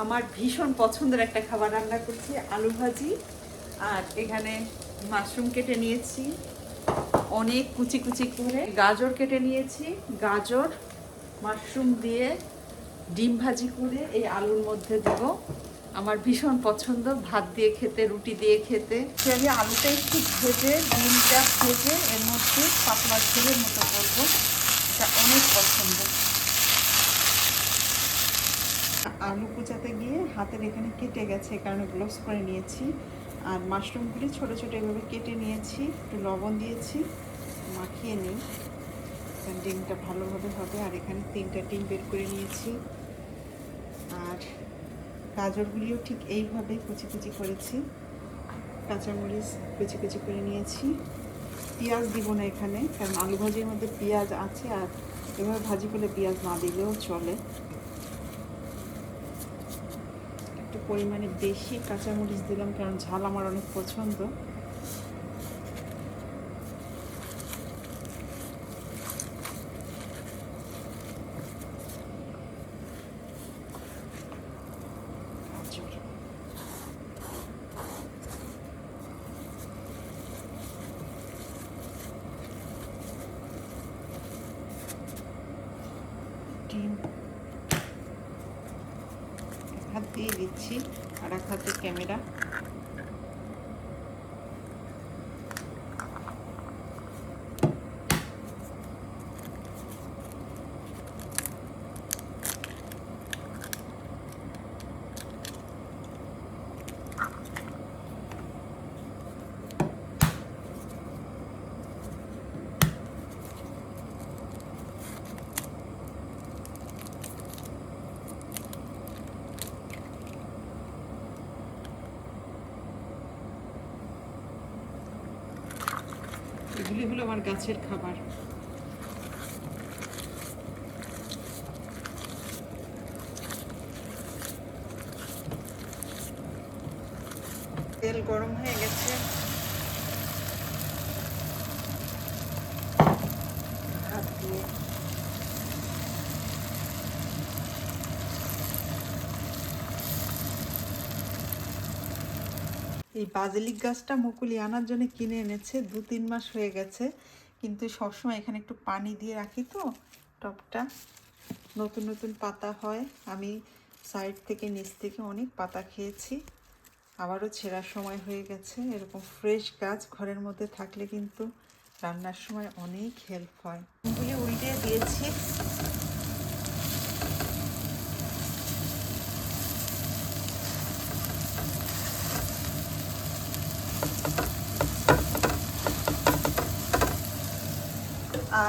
আমার ভীষণ পছন্দের একটা খাবার রান্না করছি, আলু ভাজি। আর এখানে মাশরুম কেটে নিয়েছি। অনেক কুচি কুচি করে গাজর কেটে নিয়েছি। গাজর, মাশরুম দিয়ে ডিম ভাজি করে এই আলুর মধ্যে দেব। আমার ভীষণ পছন্দ, ভাত দিয়ে খেতে, রুটি দিয়ে খেতে। আমি আলুটা একটু ভেজে, ডিমটা ভেজে এর মধ্যে পাতলা ঝোলের মতো করব। এটা অনেক পছন্দ আলু কুচাতে গিয়ে হাতের এখানে কেটে গেছে কারণে গ্লোভস করে নিয়েছি। আর মাশরুমগুলি ছোট ছোট এভাবে কেটে নিয়েছি, একটু লবণ দিয়েছি, মাখিয়ে নিই। ডিমটা ভালোভাবে হবে, আর এখানে তিনটা ডিম বের করে নিয়েছি। আর গাজরগুলিও ঠিক এইভাবে কুচি কুচি করেছি। কাঁচামরিচ কুচি কুচি করে নিয়েছি। পেঁয়াজ দিব না এখানে, কারণ আলু ভাজির মধ্যে পেঁয়াজ আছে, আর এভাবে ভাজি করলে পেঁয়াজ না দিলেও চলে একটু পরিমাণে বেশি কাঁচামরিচ দিলাম কারণ ঝাল আমার অনেক পছন্দ গাজর। ডিম এক হাত দিয়ে দিচ্ছি। আর এক হাতে ক্যামেরা। এগুলি হলো আমার গাছের খাবার। তেল গরম হয়ে গেছে ভাত দিয়ে এই বাজেলিক গাছটা মুকুলি আনার জন্য কিনে এনেছে, দু তিন মাস হয়ে গেছে। কিন্তু সবসময় এখানে একটু পানি দিয়ে রাখি তো, টপটা। নতুন নতুন পাতা হয়। আমি সাইড থেকে নিচ থেকে অনেক পাতা খেয়েছি। আবারও ছেঁড়ার সময় হয়ে গেছে। এরকম ফ্রেশ গাছ ঘরের মধ্যে থাকলে কিন্তু রান্নার সময় অনেক হেল্প হয়। উল্টে দিয়েছি।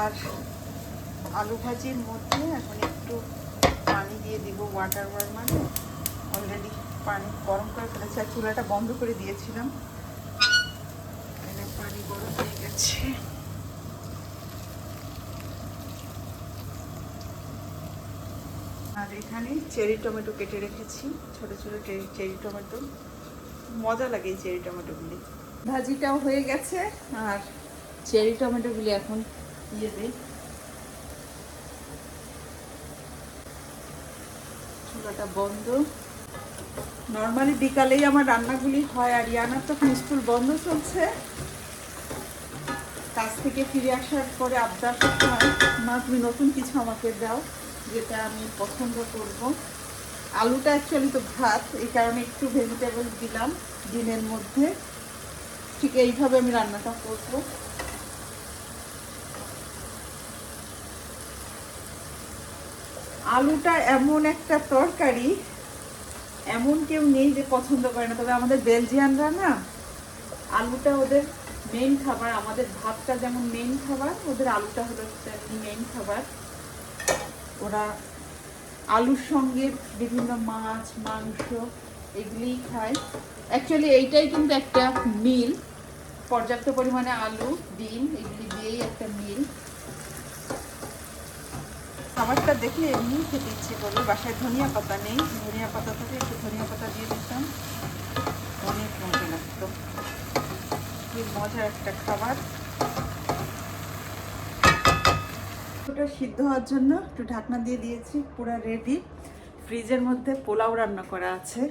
আর আলু ভাজির মধ্যে এখন একটু পানি দিয়ে দিব ওয়াটার ওয়ার মানে। অলরেডি পানি গরম করে ফেলেছি আর চুলাটা বন্ধ করে দিয়েছিলাম। পানি গরম হয়ে গেছে। আর এখানে চেরি টমেটো কেটে রেখেছি, ছোট ছোট চেরি টমেটো। মজা লাগে এই চেরি টমেটোগুলি। ভাজিটাও হয়ে গেছে, আর চেরি টমেটোগুলি এখন দিয়ে দিই চুলাটা বন্ধ। নর্মালি বিকালেই আমার রান্নাগুলি হয় আর ইয়ানার তো স্কুল বন্ধ চলছে। কাজ থেকে ফিরে আসার পরে আবদার মা, তুমি নতুন কিছু আমাকে দাও, যেটা আমি পছন্দ করব। আলুটা অ্যাকচুয়ালি তো ভাত, এই কারণে একটু ভেজিটেবল দিলাম ডিমের মধ্যে। ঠিক এইভাবে আমি রান্নাটা করব। আলুটা এমন একটা তরকারি, এমন কেউ নেই যে পছন্দ করে না। তবে আমাদের বেলজিয়ানরা না, আলুটা ওদের মেন খাবার, আমাদের ভাতটা যেমন মেন খাবার, ওদের আলুটা হলো মেন খাবার। ওরা আলুর সঙ্গে বিভিন্ন মাছ, মাংস এগুলিই খায়। অ্যাকচুয়ালি এইটাই কিন্তু একটা মিল পর্যাপ্ত পরিমাণে আলু, ডিম, এগুলি দিয়েই একটা মিল খাবারটা দেখে এমনি খেতে ইচ্ছে করবে। বাসায় ধনিয়া পাতা নেই। ধনিয়া পাতা থেকে একটু ধনিয়া পাতা দিয়ে দিতাম। অনেক মজা লাগতো। কি মজার একটা খাবার। ওটা সিদ্ধ হওয়ার জন্য একটু ঢাকনা দিয়ে দিয়েছি, পুরো রেডি ফ্রিজের মধ্যে পোলাও রান্না করা আছে।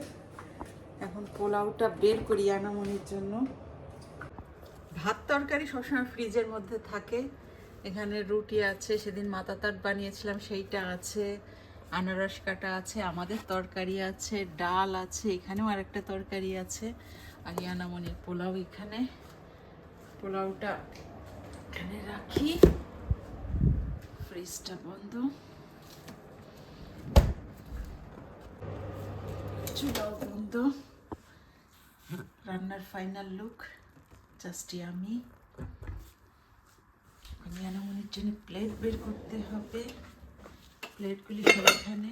এখন পোলাওটা বের করি আনামনির জন্য। ভাত তরকারি সবসময় ফ্রিজের মধ্যে থাকে। এখানে রুটি আছে, সেদিন মাথা তাট বানিয়েছিলাম, সেইটা আছে, আনারস কাটা আছে, আমাদের তরকারি আছে, ডাল আছে, এখানেও আরেকটা তরকারি আছে, আর ইয়ানামনির পোলাও এখানে। পোলাওটা এখানে রাখি। ফ্রিজটা বন্ধ। চুলাও বন্ধ। রান্নার ফাইনাল লুক জাস্ট আমি ইয়ানামনির জন্য প্লেট বের করতে হবে। প্লেটগুলি সব এখানে।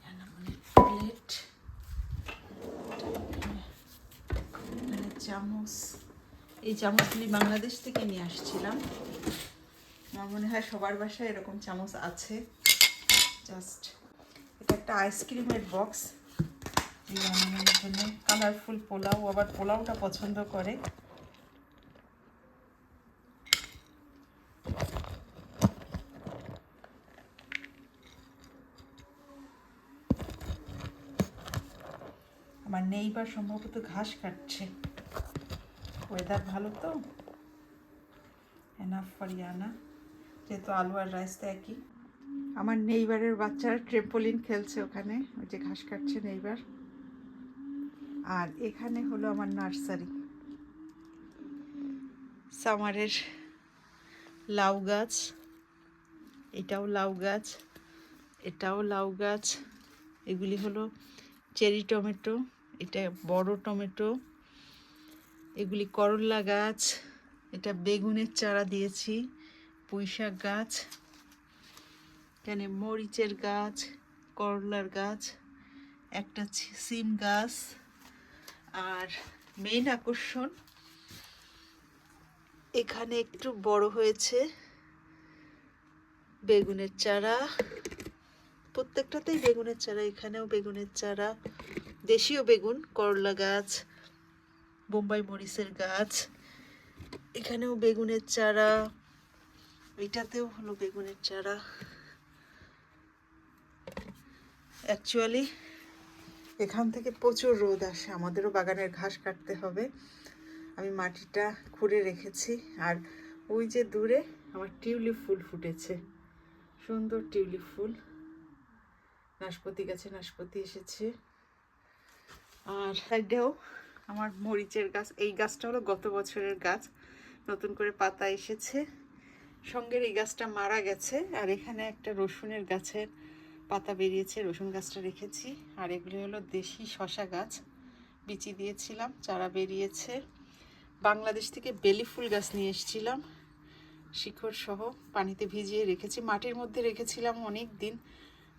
ইয়ানামনির প্লেট চামচ। এই চামচগুলি বাংলাদেশ থেকে নিয়ে আসছিলাম। আমার মনে হয় সবার বাসায় এরকম চামচ আছে। জাস্ট এটা একটা আইসক্রিমের বক্স জন্য কালারফুল পোলাও। আবার পোলাওটা পছন্দ করে। আমার নেইবার সম্ভবত ঘাস কাটছে। ওয়েদার ভালো তো? এনাফ ফর ইয়ানা যেহেতু আলু আর রাইস তো একই। আমার নেইবারের বাচ্চারা ট্রেম্পোলিন খেলছে ওখানে, ওই যে ঘাস কাটছে নেইবার। আর এখানে হলো আমার নার্সারি। সামারের লাউ গাছ। এটাও লাউ গাছ, এটাও লাউ গাছ। এগুলি হলো চেরি টমেটো। এটা বড় টমেটো, এগুলি করল্লা গাছ, এটা বেগুনের চারা দিয়েছি পুঁইশাক গাছ, এখানে মরিচের গাছ, করলার গাছ, একটা সিম গাছ আর মেইন আকর্ষণ, এখানে একটু বড় হয়েছে বেগুনের চারা। প্রত্যেকটাতেই বেগুনের চারা, এখানেও বেগুনের চারা। দেশীয় বেগুন, করলা গাছ, বোম্বাই মরিচের গাছ, এখানেও বেগুনের চারা, এটাতেও হলো বেগুনের চারা। অ্যাকচুয়ালি এখান থেকে প্রচুর রোদ আসে, আমাদেরও বাগানের ঘাস কাটতে হবে। আমি মাটিটা খুঁড়ে রেখেছি, আর ওই যে দূরে আমার টিউলিপ ফুল ফুটেছে। সুন্দর টিউলিপ ফুল। নাশপাতি, গাছে নাশপাতি এসেছে। আর সাইডেও আমার মরিচের গাছ এই গাছটা হলো গত বছরের গাছ। নতুন করে পাতা এসেছে। সঙ্গের এই গাছটা মারা গেছে। আর এখানে একটা রসুনের গাছের পাতা বেরিয়েছে রসুন গাছটা রেখেছি। আর এগুলি হলো দেশি শশা গাছ। বিচি দিয়েছিলাম চারা বেরিয়েছে। বাংলাদেশ থেকে বেলি ফুল গাছ নিয়ে এসেছিলাম। শিকড় সহ পানিতে ভিজিয়ে রেখেছি। মাটির মধ্যে রেখেছিলাম অনেক দিন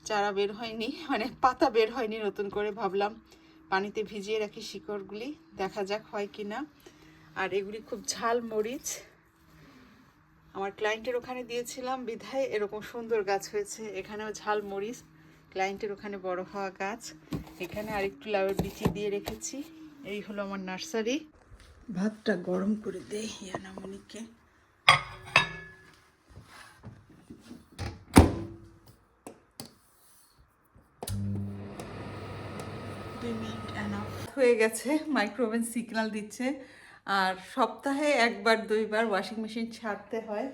চারা বের হয়নি মানে পাতা বের হয়নি নতুন করে ভাবলাম। পানিতে ভিজিয়ে রাখি শিকড়গুলি। দেখা যাক হয় কি না আর এগুলি খুব ঝাল মরিচ। আমার ক্লায়েন্টের ওখানে দিয়েছিলাম বিধায় এরকম সুন্দর গাছ হয়েছে। এখানেও ঝাল মরিচ। ক্লায়েন্টের ওখানে বড় হওয়া গাছ। এখানে আরেকটু লাউয়ের বিচি দিয়ে রেখেছি। এই হলো আমার নার্সারি। ভাতটা গরম করে দেই ইয়ানামণিকে। হয়ে গেছে মাইক্রোওভেন সিগন্যাল দিচ্ছে। আর সপ্তাহে একবার, দুইবার ওয়াশিং মেশিন ছাড়তে হয়।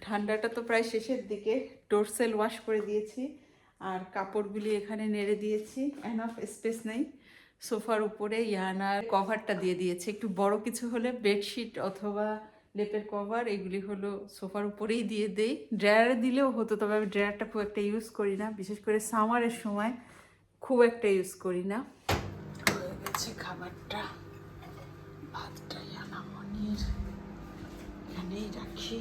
ঠান্ডাটা তো প্রায় শেষের দিকে। ডোরসেল ওয়াশ করে দিয়েছি। আর কাপড়গুলি এখানে নেড়ে দিয়েছি। এনাফ স্পেস নেই। সোফার উপরে ইয়ানার কভারটা দিয়ে দিয়েছি। একটু বড় কিছু হলে বেডশিট অথবা লেপের কভার, এগুলি হলো সোফার উপরেই দিয়ে দেই। ড্রায়ারে দিলেও হতো, তবে আমি ড্রায়ারটা খুব একটা ইউজ করি না। বিশেষ করে সামারের সময় খুব একটা ইউজ করি না। হয়ে গেছে খাবারটা। ভাতটা মনির এখানেই রাখি।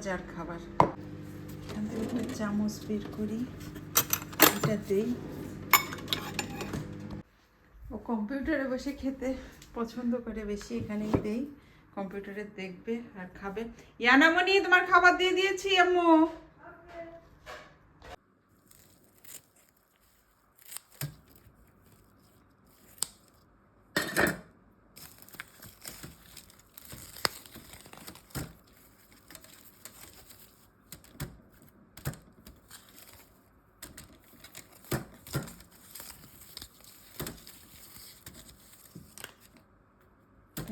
মজার খাবার। এখান থেকে চামচ বের করি। এটা দেই। ও কম্পিউটারে বসে খেতে পছন্দ করে বেশি, এখানেই দেই। কম্পিউটারে দেখবে আর খাবে। ইয়ানামনি তোমার খাবার দিয়ে দিয়েছি, আম্মু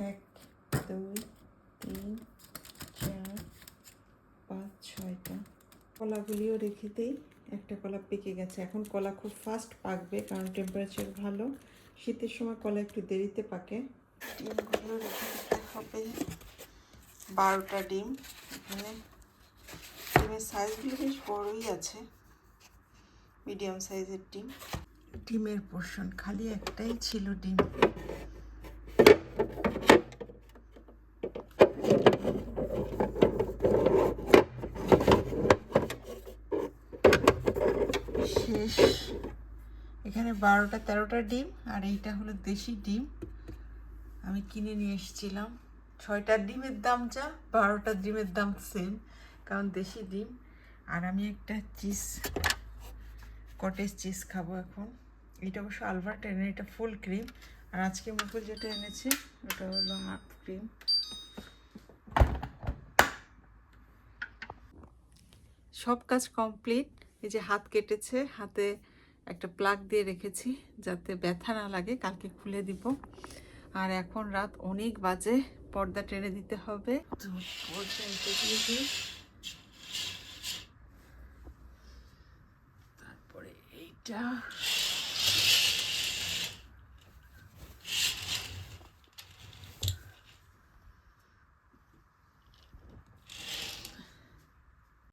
এক দুই তিন চার ছয়টা কলাগুলিও রেখে দিই একটা কলা পেকে গেছে। এখন কলা খুব ফাস্ট পাকবে কারণ টেম্পারেচার ভালো। শীতের সময় কলা একটু দেরিতে পাকে। ডিমগুলো রেখে দিতে হবে। বারোটা ডিম। এখানে ডিমের সাইজগুলো বেশ বড়ই আছে। মিডিয়াম সাইজের ডিম। ডিমের পোর্শন খালি একটাই ছিল ডিম। শেষ এখানে বারোটা, তেরোটা ডিম আর এইটা হলো দেশি ডিম। আমি কিনে নিয়ে এসেছিলাম। ছয়টা ডিমের দাম যা, বারোটা ডিমের দাম সেম কারণ দেশি ডিম। আর আমি একটা চিজ কটেজ চিজ খাব এখন। এটা অবশ্য আলভার্ট এনে এটা ফুল ক্রিম। আর আজকে মুকুল যেটা এনেছে, ওটা হলো হাফ ক্রিম। সব কাজ কমপ্লিট। এই যে হাত কেটেছে, হাতে একটা প্লাগ দিয়ে রেখেছি যাতে ব্যথা না লাগে, কালকে খুলে দিব আর এখন রাত অনেক বাজে, পর্দা টেনে দিতে হবে। তারপরে এইটা